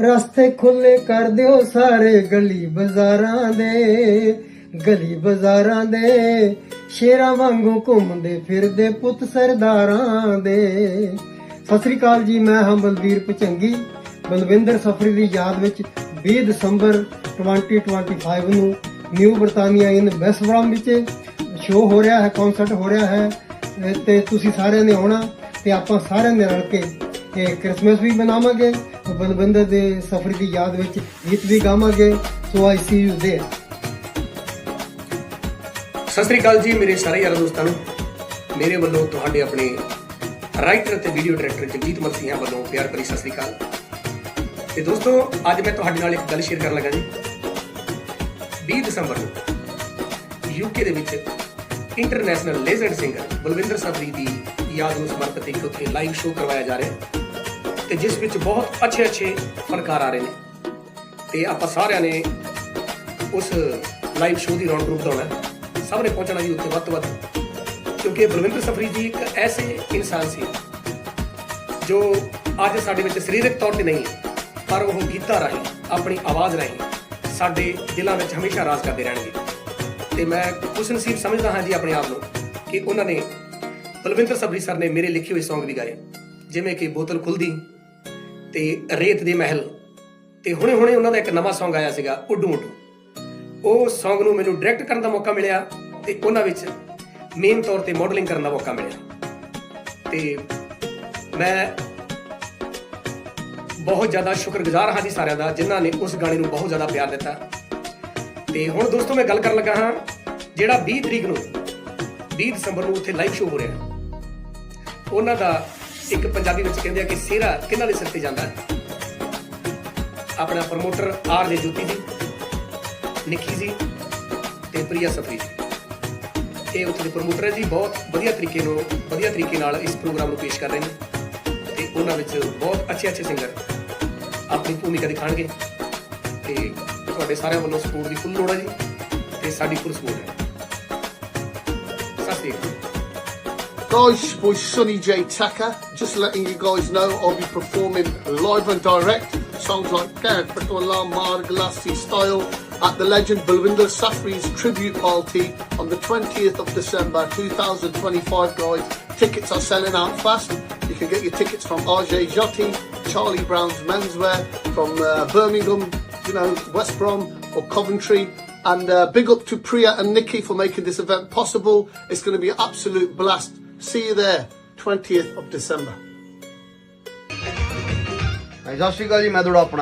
ਰਸਤੇ ਖੁੱਲੇ ਕਰ ਦਿਓ ਸਾਰੇ ਗਲੀ ਬਾਜ਼ਾਰਾਂ ਦੇ, ਗਲੀ ਬਾਜ਼ਾਰਾਂ ਦੇ। ਸ਼ੇਰਾਂ ਵਾਂਗੂ ਘੁੰਮਦੇ ਫਿਰਦੇ ਪੁੱਤ ਸਰਦਾਰਾਂ ਦੇ। ਸਤਿ ਸ੍ਰੀ ਅਕਾਲ ਜੀ, ਮੈਂ ਹਾਂ ਬਲਵੀਰ ਪਚੰਗੀ। ਬਲਵਿੰਦਰ ਸਫਰੀ ਦੀ ਯਾਦ ਵਿੱਚ 20 ਦਸੰਬਰ 2025 ਨੂੰ ਨਿਊ ਬਰਤਾਨੀਆ ਇਨ ਵੈਸਟਬ੍ਰਾਮ ਵਿੱਚ ਸ਼ੋਅ ਹੋ ਰਿਹਾ ਹੈ ਕਨਸਰਟ ਹੋ ਰਿਹਾ ਹੈ। ਅਹ ਤੇ ਤੁਸੀਂ ਸਾਰਿਆਂ ਨੇ ਆਉਣਾ ਤੇ ਆਪਾਂ ਸਾਰਿਆਂ ਨੇ ਰਲ ਕੇ ਇਹ ਕ੍ਰਿਸਮਸ ਵੀ ਮਨਾਵਾਂਗੇ। ਤੇ ਦੇ ਸਫ਼ਰ ਦੀ ਯਾਦ ਵਿੱਚ ਗੀਤ ਵੀ ਗਾਵਾਂਗੇ, ਸੋ ਆਈ ਸੀ ਯੂ ਦੇਅਰ ਸਤਿ ਸ੍ਰੀ ਅਕਾਲ ਜੀ ਮੇਰੇ ਸਾਰੇ ਯਾਰ ਦੋਸਤਾਂ ਨੂੰ। ਮੇਰੇ ਵੱਲੋਂ ਤੁਹਾਡੇ ਆਪਣੇ ਰਾਈਟਰ ਅਤੇ ਵੀਡੀਓ ਡਾਇਰੈਕਟਰ ਜਗਜੀਤ ਮਲਸੀਆਂ ਵੱਲੋਂ ਪਿਆਰ ਭਰੀ ਸਤਿ ਸ੍ਰੀ ਅਕਾਲ। ਤੇ ਦੋਸਤੋ, ਅੱਜ ਮੈਂ ਤੁਹਾਡੇ ਨਾਲ ਇੱਕ ਗੱਲ ਸ਼ੇਅਰ ਕਰਨ ਲੱਗਾ ਜੀ। 20 ਦਸੰਬਰ ਨੂੰ ਯੂਕੇ ਦੇ ਵਿੱਚ international legend singer Balwinder Sabri ਦੀ ਯਾਦ ਨੂੰ ਸਮਰਪਿਤ ਇੱਕ ਉੱਥੇ ਲਾਈਵ ਸ਼ੋਅ ਕਰਵਾਇਆ ਜਾ ਰਿਹਾ। ਤੇ ਜਿਸ ਵਿੱਚ ਬਹੁਤ ਅੱਛੇ ਅੱਛੇ ਫਨਕਾਰ ਆ ਰਹੇ ਨੇ। ਤੇ ਆਪਾਂ ਸਾਰਿਆਂ ਨੇ ਉਸ ਲਾਈਵ ਸ਼ੋਅ ਦੀ ਰੌਣਕ ਨੂੰ ਵਧਾਉਣਾ ਸਭ ਨੇ ਪਹੁੰਚਣਾ ਜੀ ਉੱਥੇ ਵੱਧ ਤੋਂ ਵੱਧ। ਕਿਉਂਕਿ ਬਲਵਿੰਦਰ ਸਫਰੀ ਜੀ ਇੱਕ ਐਸੇ ਇਨਸਾਨ ਸੀ ਜੋ ਅੱਜ ਸਾਡੇ ਵਿੱਚ ਸਰੀਰਕ ਤੌਰ ਤੇ ਨਹੀਂ ਹੈ ਪਰ ਉਹ ਗੀਤਾਂ ਰਾਹੀਂ, ਆਪਣੀ ਆਵਾਜ਼ ਰਾਹੀਂ ਸਾਡੇ ਦਿਲਾਂ ਵਿੱਚ ਹਮੇਸ਼ਾ ਰਾਜ ਕਰਦੇ ਰਹਿਣਗੇ। ਤੇ ਮੈਂ ਖੁਸ਼ਨਸੀਬ ਸਮਝਦਾ ਹਾਂ ਜੀ ਆਪਣੇ ਆਪ ਨੂੰ ਕਿ ਉਹਨਾਂ ਨੇ ਬਲਵਿੰਦਰ ਸਬਰੀ ਸਰ ਨੇ ਮੇਰੇ ਲਿਖੇ ਹੋਏ Song ਵੀ ਗਾਏ। ਜਿਵੇਂ ਕਿ ਬੋਤਲ ਖੁੱਲਦੀ ਤੇ ਰੇਤ ਦੇ ਮਹਿਲ ਤੇ ਹੁਣੇ ਹੁਣੇ ਉਹਨਾਂ ਦਾ ਇੱਕ ਨਵਾਂ Song ਆਇਆ ਸੀਗਾ, ਉੱਡੂ ਉੱਡੂ ਉਹ Song ਨੂੰ ਮੈਨੂੰ ਡਾਇਰੈਕਟ ਕਰਨ ਦਾ ਮੌਕਾ ਮਿਲਿਆ ਤੇ ਉਹਨਾਂ ਵਿੱਚ ਮੇਨ ਤੌਰ ਤੇ ਮਾਡਲਿੰਗ ਕਰਨ ਦਾ ਮੌਕਾ ਮਿਲਿਆ। ਤੇ ਮੈਂ ਬਹੁਤ ਜ਼ਿਆਦਾ ਸ਼ੁਕਰਗੁਜ਼ਾਰ ਹਾਂ ਜੀ ਸਾਰਿਆਂ ਦਾ, ਜਿਨ੍ਹਾਂ ਨੇ ਉਸ ਗਾਣੇ ਨੂੰ ਬਹੁਤ ਜ਼ਿਆਦਾ ਪਿਆਰ ਦਿੱਤਾ। ਤੇ ਹੁਣ ਦੋਸਤੋ ਮੈਂ ਗੱਲ ਕਰਨ ਲੱਗਾ ਹਾਂ, ਜਿਹੜਾ 20 ਤਰੀਕ ਨੂੰ 20 ਦਸੰਬਰ ਨੂੰ ਉੱਥੇ ਲਾਈਵ ਸ਼ੋਅ ਹੋ ਰਿਹਾ। ਉਹਨਾਂ ਦਾ ਇੱਕ ਪੰਜਾਬੀ ਵਿੱਚ ਕਹਿੰਦੇ ਆ ਕਿ ਸਿਹਰਾ ਕਿਹਨਾਂ ਦੇ ਸਿਰ ਤੇ ਜਾਂਦਾ ਹੈ? ਆਪਣਾ ਪ੍ਰਮੋਟਰ ਆਰ ਜੇ ਜੋਤੀ ਜੀ, ਨਿੱਕੀ ਜੀ ਤੇ ਪ੍ਰਿਆ ਸਫਰੀ ਜੀ। ਇਹ ਉੱਥੇ ਦੇ ਪ੍ਰਮੋਟਰ ਹੈ ਜੀ, ਬਹੁਤ ਵਧੀਆ ਤਰੀਕੇ ਨਾਲ, ਵਧੀਆ ਤਰੀਕੇ ਨਾਲ ਇਸ ਪ੍ਰੋਗਰਾਮ ਨੂੰ ਪੇਸ਼ ਕਰ ਰਹੇ ਨੇ ਤੇ ਉਹਨਾਂ ਵਿੱਚ ਬਹੁਤ ਅੱਛੇ ਅੱਛੇ ਸਿੰਗਰ ਆਪਣੀ ਭੂਮਿਕਾ ਦਿਖਾਣਗੇ ਤੇ ਤੁਹਾਡੇ ਸਾਰਿਆਂ ਵੱਲੋਂ ਸਪੋਰਟ ਦੀ ਫੁੱਲ ਲੋੜ ਹੈ ਜੀ ਤੇ ਸਾਡੀ ਫੁੱਲ ਸਪੋਰਟ ਹੈ। Guys, boy Sonny J Tucker. Just letting you guys know I'll be performing live and direct songs like Gareth Brickle Mar Glassy Style at the legend Balwinder Safri's tribute party on the 20th of December 2025, guys. Tickets are selling out fast. You can get your tickets from RJ Jotti, Charlie Brown's Menswear, from uh, Birmingham, you know, West Brom or Coventry. And uh, big up to Priya and Nikki for making this event possible. It's going to be an absolute blast. See you there, 20th of December. ਹਾਂਜੀ, ਸਤਿ ਸ਼੍ਰੀ ਅਕਾਲ ਜੀ ਮੈਂ ਤੁਹਾਡਾ ਆਪਣਾ